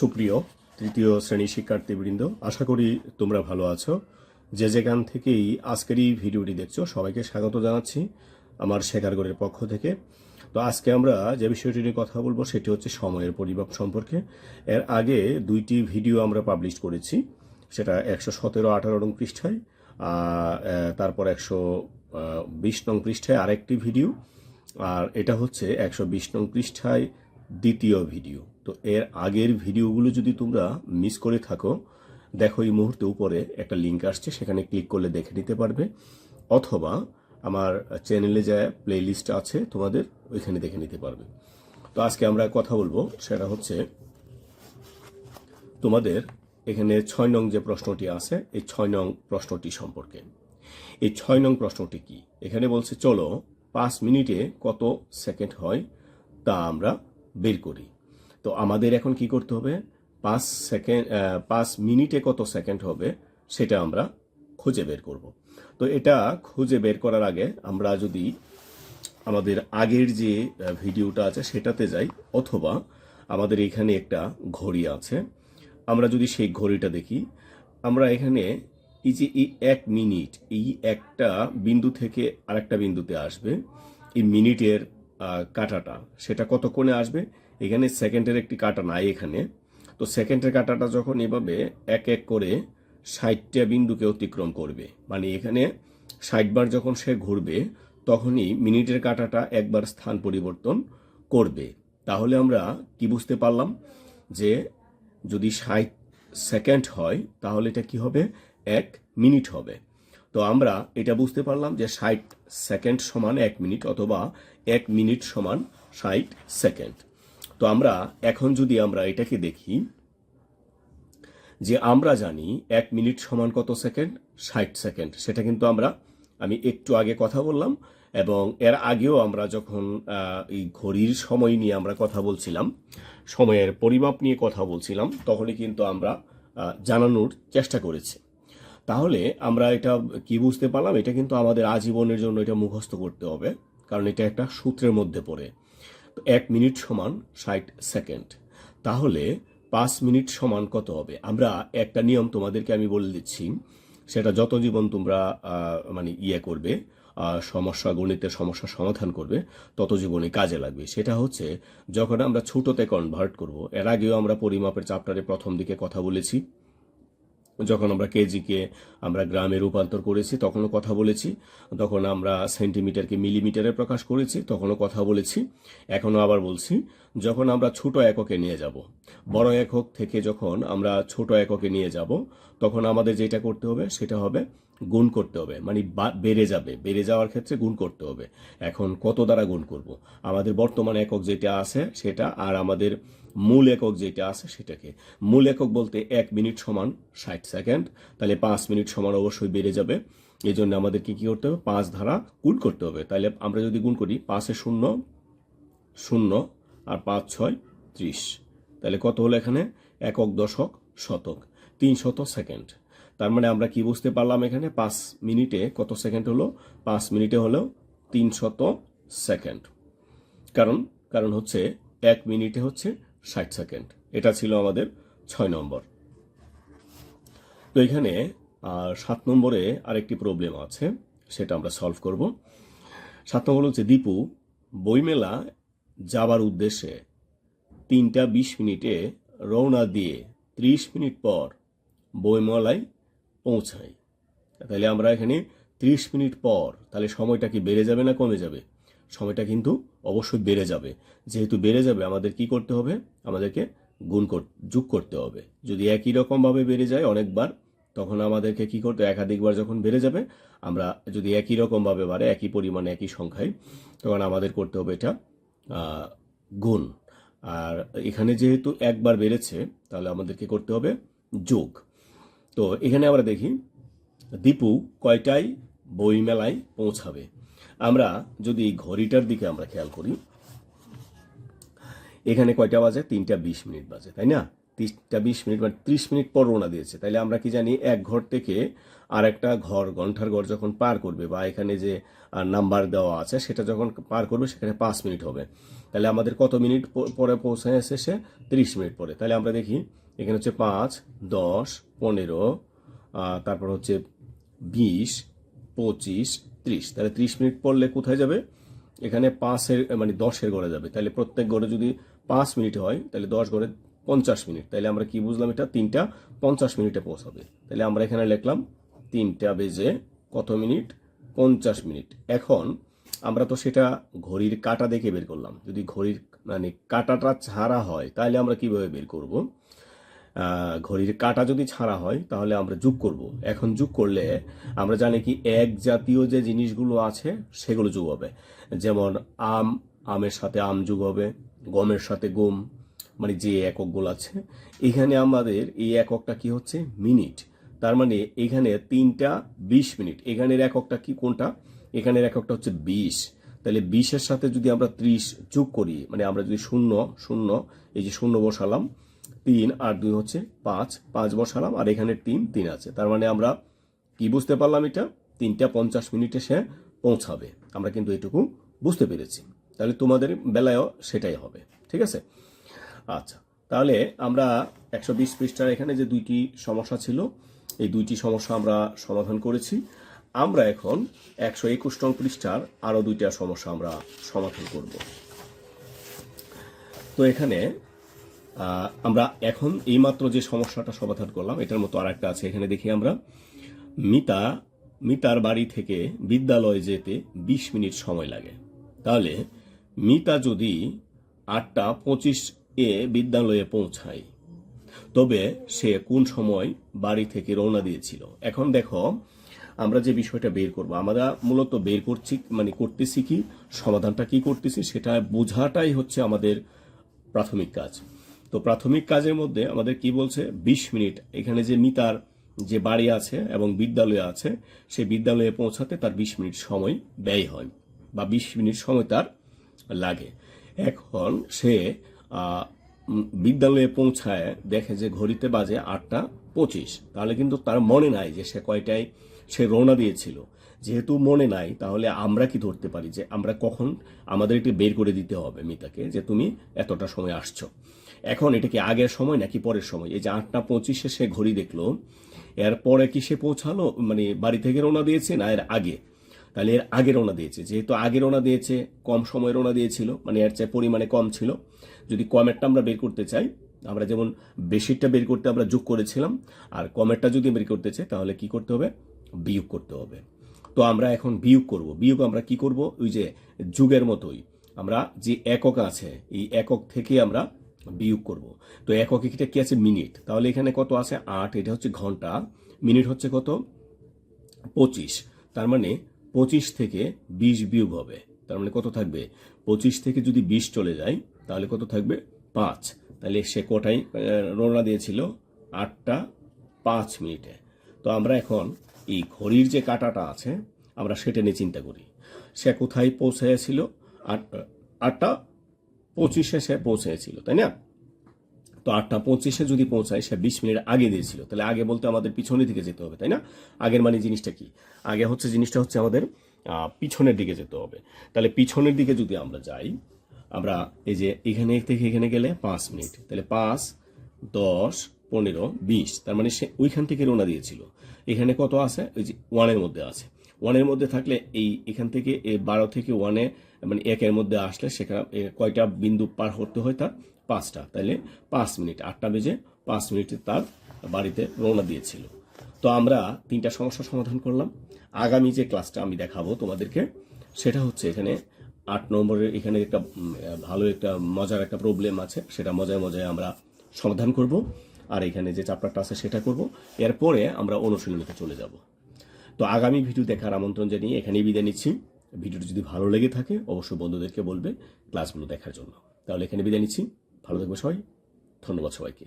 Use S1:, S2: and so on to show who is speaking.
S1: সুপ্রিয় তৃতীয় শ্রেণির শিক্ষার্থীবৃন্দ, আশা করি তোমরা ভালো আছো। যে যেখান থেকেই আজকের এই ভিডিওটি দেখছ, সবাইকে স্বাগত জানাচ্ছি আমার শেখারগড়ের পক্ষ থেকে। তো আজকে আমরা যে বিষয়টি নিয়ে কথা বলব, সেটি হচ্ছে সময়ের পরিমাপ সম্পর্কে। এর আগে দুইটি ভিডিও আমরা পাবলিশ করেছি, সেটা একশো সতেরো আঠারো নং পৃষ্ঠায় তারপর একশো বিশ নং পৃষ্ঠায় আরেকটি ভিডিও, আর এটা হচ্ছে একশো বিশ নং পৃষ্ঠায় দ্বিতীয় ভিডিও। তো এর আগের ভিডিওগুলো যদি তোমরা মিস করে থাকো, দেখো এই মুহূর্তে উপরে একটা লিঙ্ক আসছে, সেখানে ক্লিক করলে দেখে নিতে পারবে। অথবা আমার চ্যানেলে যা প্লে লিস্ট আছে তোমাদের, ওইখানে দেখে নিতে পারবে। তো আজকে আমরা কথা বলব, সেটা হচ্ছে তোমাদের এখানে ছয় নং যে প্রশ্নটি আছে, এই ছয় নং প্রশ্নটি সম্পর্কে। এই ছয় নং প্রশ্নটি কি? এখানে বলছে, চলো পাঁচ মিনিটে কত সেকেন্ড হয় তা আমরা বের করি। তো আমাদের এখন কি করতে হবে? পাঁচ সেকেন্ড পাঁচ মিনিটে কত সেকেন্ড হবে সেটা আমরা খুঁজে বের করব। তো এটা খুঁজে বের করার আগে আমরা যদি আমাদের আগের যে ভিডিওটা আছে সেটাতে যাই, অথবা আমাদের এখানে একটা ঘড়ি আছে। আমরা যদি সেই ঘড়িটা দেখি, আমরা এখানে এই যে, এই এক মিনিট, এই একটা বিন্দু থেকে আরেকটা বিন্দুতে আসবে। এই মিনিটের কাঁটাটা। সেটা কতক্ষণে আসবে? এখানে সেকেন্ডের একটি কাঁটা নাই এখানে। তো সেকেন্ডের কাঁটাটা যখন এভাবে এক এক করে ষাটটা বিন্দুকে অতিক্রম করবে মানে এখানে ষাট বার যখন সে ঘুরবে, তখনই মিনিটের কাঁটাটা একবার স্থান পরিবর্তন করবে। তাহলে আমরা কি বুঝতে পারলাম? যে যদি ষাট সেকেন্ড হয়, তাহলে এটা কি হবে? এক মিনিট হবে। তো আমরা এটা বুঝতে পারলাম যে ষাট সেকেন্ড সমান এক মিনিট অথবা এক মিনিট সমান ষাট সেকেন্ড। তো আমরা এখন যদি আমরা এটাকে দেখি যে আমরা জানি এক মিনিট সমান কত সেকেন্ড? ষাট সেকেন্ড। সেটা কিন্তু আমরা, আমি একটু আগে কথা বললাম এবং এর আগেও আমরা যখন এই ঘড়ির সময় নিয়ে আমরা কথা বলছিলাম, সময়ের পরিমাপ নিয়ে কথা বলছিলাম, তখনই কিন্তু আমরা জানানোর চেষ্টা করেছি। তাহলে আমরা এটা কি বুঝতে পারলাম? এটা কিন্তু আমাদের আজীবনের জন্য এটা মুখস্থ করতে হবে, কারণ এটা একটা সূত্রের মধ্যে পড়ে। এক মিনিট সমান ষাট সেকেন্ড। তাহলে পাঁচ মিনিট সমান কত হবে? আমরা একটা নিয়ম তোমাদেরকে আমি বলে দিচ্ছি, সেটা যত জীবন তোমরা মানে ইয়ে করবে সমস্যা, গণিতের সমস্যার সমাধান করবে, তত জীবনে কাজে লাগবে। সেটা হচ্ছে, যখন আমরা ছোটতে কনভার্ট করব, এর আগেও আমরা পরিমাপের চাপ্টারে প্রথম দিকে কথা বলেছি যখন আমরা কেজিকে আমরা গ্রামে রূপান্তর করেছি, তখনও কথা বলেছি। তখন আমরা সেন্টিমিটারকে মিলিমিটারে প্রকাশ করেছি, তখনও কথা বলেছি। এখনও আবার বলছি, যখন আমরা ছোট এককে নিয়ে যাব, বড় একক থেকে যখন আমরা ছোট এককে নিয়ে যাব, তখন আমাদের যেটা করতে হবে, সেটা হবে গুণ করতে হবে। মানে বেড়ে যাবে। বেড়ে যাওয়ার ক্ষেত্রে গুণ করতে হবে। এখন কত দ্বারা গুণ করব? আমাদের বর্তমান একক যেটা আছে সেটা আর আমাদের মূল একক যেটা আছে সেটাকে। মূল একক বলতে এক মিনিট সমান ষাট সেকেন্ড। তাহলে পাঁচ মিনিট সমান অবশ্যই বেড়ে যাবে। এই জন্য আমাদের কি কি করতে হবে? পাঁচ ধারা গুণ করতে হবে। তাহলে আমরা যদি গুণ করি, পাঁচে শূন্য শূন্য আর পাঁচ ছয় ত্রিশ। তাহলে কত হলো এখানে? একক দশক শতক। তিন শত সেকেন্ড। তার মানে আমরা কি বুঝতে পারলাম এখানে? পাঁচ মিনিটে কত সেকেন্ড হলো? পাঁচ মিনিটে হলো তিন শত সেকেন্ড। কারণ কারণ হচ্ছে এক মিনিটে হচ্ছে ষাট সেকেন্ড। এটা ছিল আমাদের ছয় নম্বর। তো এখানে সাত নম্বরে আরেকটি প্রবলেম আছে, সেটা আমরা সলভ করব। সাত নম্বর হচ্ছে, দীপু, বইমেলা যাবার উদ্দেশ্যে তিনটা বিশ মিনিটে রওনা দিয়ে ত্রিশ মিনিট পর বইমেলায় পৌঁছাই তাহলে আমরা এখানে ত্রিশ মিনিট পর, তাহলে সময়টা কি বেড়ে যাবে না কমে যাবে? সময়টা কিন্তু অবশ্যই বেড়ে যাবে। যেহেতু বেড়ে যাবে, আমাদের কি করতে হবে? আমাদেরকে গুণ কর, যোগ করতে হবে। যদি একই রকমভাবে বেড়ে যায় অনেকবার, তখন আমাদেরকে কি করতে একাধিকবার যখন বেড়ে যাবে, আমরা যদি একই রকমভাবে বাড়ে, একই পরিমাণে, একই সংখ্যায়, তখন আমাদের করতে হবে এটা গুণ। আর এখানে যেহেতু একবার বেড়েছে, তাহলে আমাদেরকে করতে হবে যোগ। তো এখানে আমরা দেখি দীপু কয়টায় বইমেলায় পৌঁছাবে। আমরা যদি ঘড়িটার দিকে আমরা খেয়াল করি, এখানে কয়টা বাজে? তিনটা বিশ মিনিট বাজে, তাই না? তিনটা বিশ মিনিট মানে ত্রিশ মিনিট পর রওনা দিয়েছে। তাইলে আমরা কি জানি, এক ঘর থেকে আর একটা ঘর ঘণ্টার ঘর যখন পার করবে বা এখানে যে নাম্বার দেওয়া আছে, সেটা যখন পার করবে, সেখানে পাঁচ মিনিট হবে। তাহলে আমাদের কত মিনিট পরে পৌঁছায় সে তিরিশ মিনিট পরে। তাহলে আমরা দেখি এখানে হচ্ছে পাঁচ, দশ, পনেরো তারপর হচ্ছে বিশ, পঁচিশ, ত্রিশ। তাহলে ত্রিশ মিনিট পড়লে কোথায় যাবে? এখানে পাঁচের মানে দশের গড়ে যাবে। তাহলে প্রত্যেক গড়ে যদি পাঁচ মিনিট হয়, তাহলে দশ গড়ে পঞ্চাশ মিনিট। তাহলে আমরা কি বুঝলাম এটা? তিনটা পঞ্চাশ মিনিটে পৌঁছাবে। তাহলে আমরা এখানে লিখলাম, তিনটা বেজে কত মিনিট? পঞ্চাশ মিনিট। এখন আমরা তো সেটা ঘড়ির কাটা দেখে বের করলাম। যদি ঘড়ির মানে কাটাটা ছাড়া হয়, তাহলে আমরা কীভাবে বের করব? ঘড়ির কাটা যদি ছাড়া হয়, তাহলে আমরা যোগ করব। এখন যোগ করলে আমরা জানি কি এক জাতীয় যে জিনিসগুলো আছে, সেগুলো যোগ হবে। যেমন আম, আমের সাথে আম যোগ হবে, গমের সাথে গম মানে যে এককগুলো আছে। এখানে আমাদের এই এককটা কি হচ্ছে? মিনিট। তার মানে এখানে তিনটা বিশ মিনিট। এখানের এককটা কি কোনটা? এখানের এককটা হচ্ছে বিশ। তাহলে বিশের সাথে যদি আমরা ত্রিশ যোগ করি মানে আমরা যদি শূন্য শূন্য, এই যে শূন্য বসালাম তিন আর দুই হচ্ছে পাঁচ পাঁচ বসালাম, আর এখানে তিন তিন আছে। তার মানে আমরা কি বুঝতে পারলাম এটা? তিনটা পঞ্চাশ মিনিটে সে পৌঁছাবে। আমরা কিন্তু এটুকু বুঝতে পেরেছি। তাহলে তোমাদের বেলায়ও সেটাই হবে। ঠিক আছে? আচ্ছা তাহলে আমরা একশো বিশ পৃষ্ঠার এখানে যে দুইটি সমস্যা ছিল, এই দুইটি সমস্যা আমরা সমাধান করেছি। আমরা এখন একশো একুশ নং পৃষ্ঠার আরও দুইটা সমস্যা আমরা সমাধান করব। তো এখানে আমরা এখন এইমাত্র যে সমস্যাটা সমাধান করলাম, এটার মতো আরেকটা আছে। এখানে দেখি আমরা, মিতা, মিতার বাড়ি থেকে বিদ্যালয়ে যেতে বিশ মিনিট সময় লাগে। তাহলে মিতা যদি আটটা পঁচিশ এ বিদ্যালয়ে পৌঁছায়, তবে সে কোন সময় বাড়ি থেকে রওনা দিয়েছিল? এখন দেখো, আমরা যে বিষয়টা বের করব, আমরা মূলত বের করছি মানে করতেছি কি, সমাধানটা কি করতেছি, সেটা বোঝাটাই হচ্ছে আমাদের প্রাথমিক কাজ। তো প্রাথমিক কাজের মধ্যে আমাদের কি বলছে? বিশ মিনিট। এখানে যে মিতার যে বাড়ি আছে এবং বিদ্যালয় আছে, সেই বিদ্যালয়ে পৌঁছাতে তার বিশ মিনিট সময় ব্যয় হয় বা বিশ মিনিট সময় তার লাগে। এখন সে বিদ্যালয়ে পৌঁছায়, দেখে যে ঘড়িতে বাজে আটটা পঁচিশ। তাহলে কিন্তু তার মনে নাই যে সে কয়টায় সে রওনা দিয়েছিল। যেহেতু মনে নাই, তাহলে আমরা কি ধরতে পারি যে আমরা কখন আমাদের এটি বের করে দিতে হবে মিতাকে যে তুমি এতটা সময় আসছো। এখন এটা কি আগের সময় নাকি পরের সময়? এই যে আটটা পঁচিশে সে ঘড়ি দেখল এরপরে কি সে পৌঁছালো? মানে বাড়ি থেকে রওনা দিয়েছে না এর আগে? তাহলে এর আগে রওনা দিয়েছে। যেহেতু আগে রওনা দিয়েছে, কম সময় রওনা দিয়েছিল মানে এর চেয়ে পরিমাণে কম ছিল। যদি কমেরটা আমরা বের করতে চাই, আমরা যেমন বেশিরটা বের করতে আমরা যোগ করেছিলাম, আর কমেরটা যদি বের করতে চাই, তাহলে কি করতে হবে? বিয়োগ করতে হবে। তো আমরা এখন বিয়োগ করব। বিয়োগ আমরা কি করব? ওই যে যুগের মতোই আমরা যে একক আছে এই একক থেকে আমরা বিয়োগ করব। তো একক এটা কি আছে? মিনিট। তাহলে এখানে কত আছে? আট। এটা হচ্ছে ঘণ্টা। মিনিট হচ্ছে কত? পঁচিশ। তার মানে পঁচিশ থেকে বিশ বিয়োগ হবে। তার মানে কত থাকবে? পঁচিশ থেকে যদি বিশ চলে যায় তাহলে কত থাকবে? পাঁচ। তাহলে সে কটাই আহ, রওনা দিয়েছিল? আটটা পাঁচ মিনিটে। তো আমরা এখন এই ঘড়ির যে কাটাটা আছে, আমরা সেটা নিয়ে চিন্তা করি। সে কোথায় পৌঁছেছিল আট, আটটা পঁচিশে সে পৌঁছেছিল তাই না? তো আটটা পঁচিশে যদি পৌঁছায়, সে বিশ মিনিট আগে দিয়েছিল। তাহলে আগে বলতে আমাদের পিছনের দিকে যেতে হবে, তাই না? আগের মানে জিনিসটা কি? আগে হচ্ছে জিনিসটা হচ্ছে আমাদের পিছনের দিকে যেতে হবে। তাহলে পিছনের দিকে যদি আমরা যাই, আমরা এই যে এখানে থেকে এখানে গেলে পাঁচ মিনিট। তাহলে পাঁচ, দশ, পনেরো, বিশ, তার মানে সে ওইখান থেকে রওনা দিয়েছিল। এখানে কত আছে? ওই যে ওয়ানের মধ্যে আছে। ওয়ানের মধ্যে থাকলে এই এখান থেকে এই বারো থেকে ওয়ানে মানে একের মধ্যে আসলে সেখানে কয়টা বিন্দু পার করতে হয় তার? পাঁচটা। তাহলে পাঁচ মিনিট, আটটা বেজে পাঁচ মিনিটে তার বাড়িতে রওনা দিয়েছিল। তো আমরা তিনটা সমস্যা সমাধান করলাম। আগামী যে ক্লাসটা আমি দেখাবো তোমাদেরকে, সেটা হচ্ছে এখানে আট নম্বরের এখানে একটা ভালো একটা, মজার একটা প্রবলেম আছে। সেটা মজায় মজায় আমরা সমাধান করব। আর এখানে যে চ্যাপ্টারটা আছে সেটা করব। এরপরে আমরা অনুশীলনীতে চলে যাব। তো আগামী ভিডিও দেখার আমন্ত্রণ জানিয়ে এখানেই বিদায় নিচ্ছি। ভিডিওটি যদি ভালো লেগে থাকে, অবশ্যই বন্ধুদেরকে বলবে ক্লাসগুলো দেখার জন্য। তাহলে এখানে বিদায় নিচ্ছি। ভালো থাকবে সবাই। ধন্যবাদ সবাইকে।